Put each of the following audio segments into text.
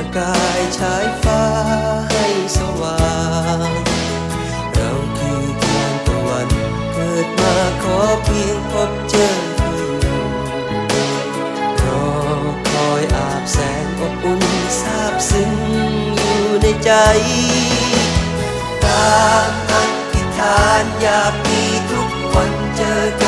ประกายชายฟ้าให้สว่าง เราคือแสงตะวันเกิดมาขอเพียงพบเจอเธอรอคอยอาบแสงอบอุ่นซาบซึ้งอยู่ในใจตามอธิษฐานอยากมีทุกวันเจอกัน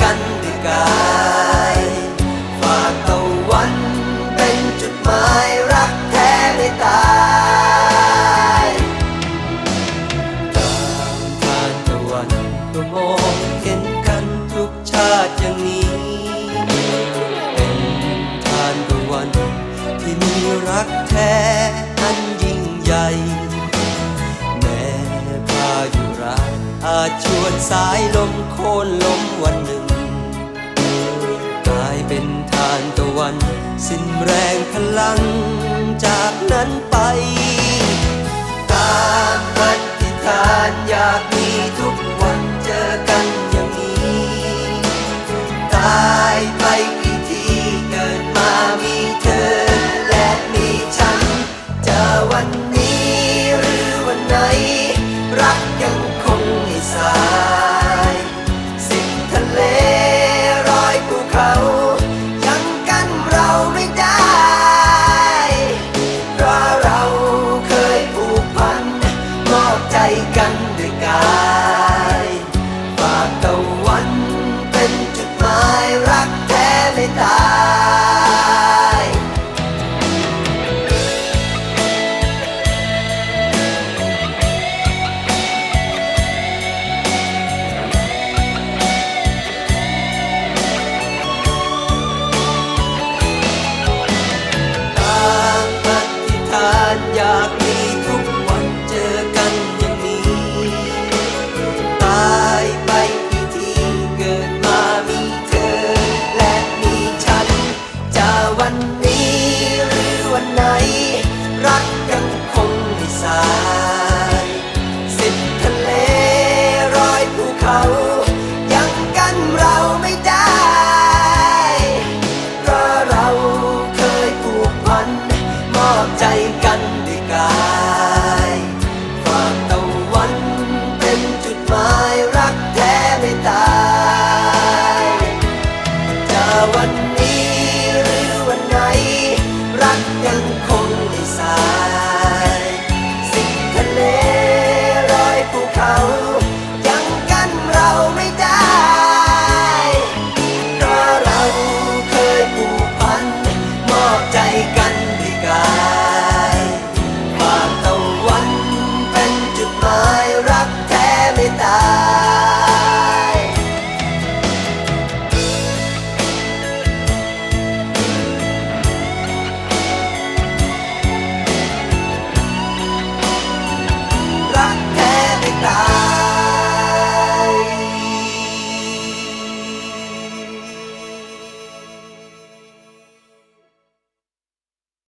กันดีกา นสายลมโค่นลมวันหนึ่ง กลายเป็นทานตะวัน สิ้นแรงพลังจากนั้นไป what